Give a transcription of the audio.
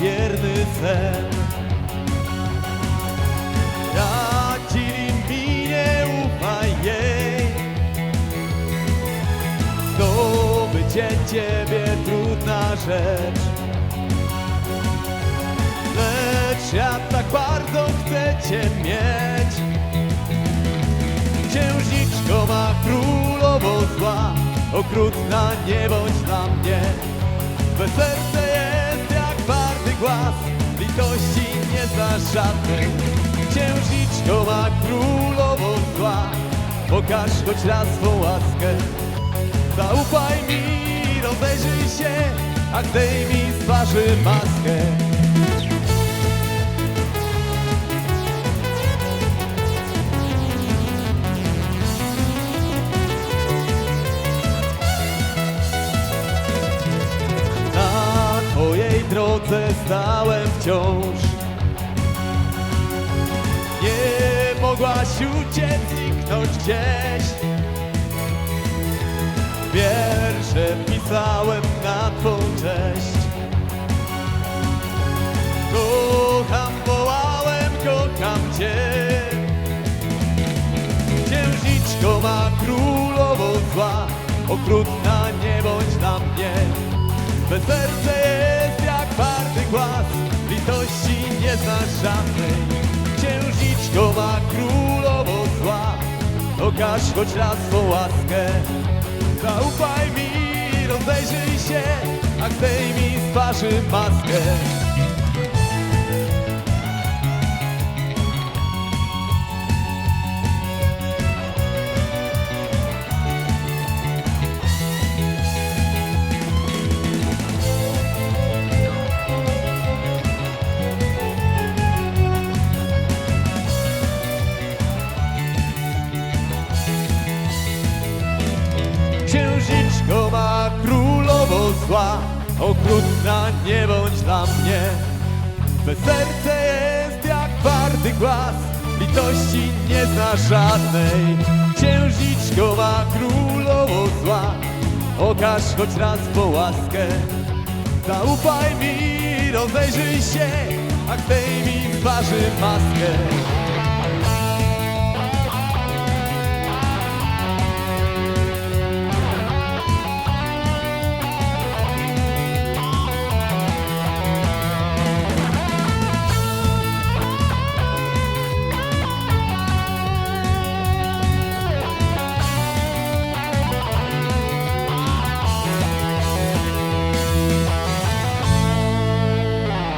wierny sen. Radzili mi nie ufaj jej. Zdobycie ciebie trudna rzecz. Lecz ja tak bardzo chcę cię mieć. Księżniczko ma królowo zła, okrutna nie bądź dla mnie. Twe serce jest jak twardy głaz, litości nie znasz żadnej. Księżniczko ma królowo zła, pokaż choć raz swą łaskę. Zaufaj mi, rozejrzyj się, a zdejmij z twarzy maskę. Stałem wciąż. Nie mogłaś uciec, zniknąć gdzieś. Wiersze pisałem na twą cześć. Kocham, wołałem, kocham cię. Księżniczko ma królowo zła. Okrutna nie bądź dla mnie. Twe serce Litości nie znasz żadnej. Księżniczko ma królowo zła Okaż choć raz swą łaskę. Zaufaj mi, rozejrzyj się A zdejmij z twarzy maskę Okrutna nie bądź dla mnie. Twe serce jest jak twardy głaz Litości nie zna żadnej. Księżniczko ma królowo zła Okaż choć raz po łaskę. Zaufaj mi, rozejrzyj się A zdejmij z twarzy maskę